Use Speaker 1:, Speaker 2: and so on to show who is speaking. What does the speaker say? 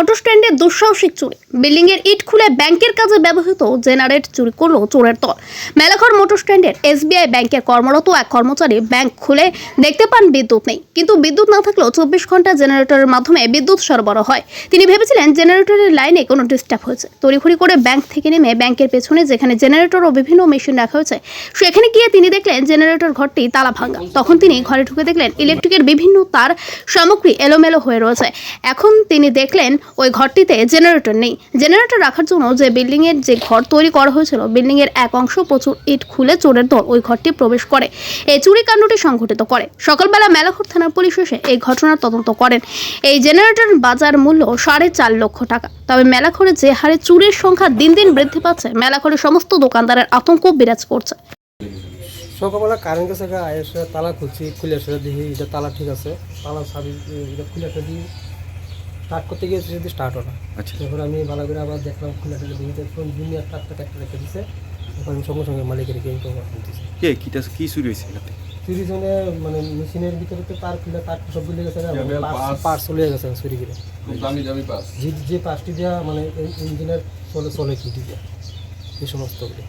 Speaker 1: Motor স্ট্যান্ডে দুঃসাহসিক চুরি। বিল্ডিং এর ইট খুলে ব্যাংকের কাজে ব্যবহৃত জেনারেট চুরি করল চোরের দল। মেলাঘর মোটর স্ট্যান্ডের এসবিআই ব্যাংকের কর্মরত এক কর্মচারী ব্যাংক খুলে দেখতে পান বিদ্যুৎ নেই। কিন্তু বিদ্যুৎ না থাকলেও চব্বিশ ঘণ্টা জেনারেটরের মাধ্যমে বিদ্যুৎ সরবরাহ হয়। তিনি ভেবেছিলেন জেনারেটরের লাইনে কোনো ডিস্টার্ব হয়েছে। তড়িঘড়ি করে ব্যাংক থেকে নেমে ব্যাংকের পেছনে যেখানে জেনারেটর ও বিভিন্ন মেশিন রাখা হয়েছে, সেখানে গিয়ে তিনি দেখলেন জেনারেটর ঘরটি তালা ভাঙা। তখন তিনি ঘরে ঢুকে দেখলেন ইলেকট্রিকের বিভিন্ন তার সামগ্রী এলোমেলো হয়ে রয়েছে। এখন তিনি দেখলেন ওই ঘরটিতে জেনারেটর নেই। জেনারেটর রাখার জন্য যে বিল্ডিং এর যে ঘর তৈরি করা হয়েছিল বিল্ডিং এর এক অংশ প্রচুর ইট খুলে চোরের দল ওই ঘরটি প্রবেশ করে। এই চুরি কাণ্ডটি সংঘটিত করে। সকালবেলা মেলাঘর থানার পুলিশ এসে এই ঘটনার তদন্ত করেন। এই জেনারেটর বাজার মূল্য সাড়ে চার লক্ষ টাকা। তবে মেলাঘরে যে হারে চুরির সংখ্যা দিন দিন বৃদ্ধি পাচ্ছে, মেলাঘরে সমস্ত দোকানদারের আতঙ্ক বিরাজ করছে।
Speaker 2: সকালবেলা কারেন্ট গেছে তালা খুলছি, খুলে দেখি, এটা তালা ঠিক আছে, তালা সাবি এটা খুলে দিই স্টার্ট করতে গিয়ে যদি স্টার্ট হলো।
Speaker 3: আচ্ছা।
Speaker 2: তারপর আমি ভালো করে আবার দেখলাম খুলে এসে দেখি দেখুন দুনিয়া ট্রাকটা একটা রেখে দিছে। তখন আমি সঙ্গে সঙ্গে মালিকের ইনফর্ম দিয়েছি
Speaker 3: কে? কিটা কি চুরি হয়েছে এটাতে
Speaker 2: চুরি জন্য মানে মেশিনের ভিতরে তো তার খুলে তার সব বুঝে গেছে পার্স চলে গেছে চুরি করে।
Speaker 4: দামি দামি পাস
Speaker 2: যে যে পার্সটি দেওয়া মানে ইঞ্জিনের চলে চলে কি দিয়ে? এই সমস্তগুলো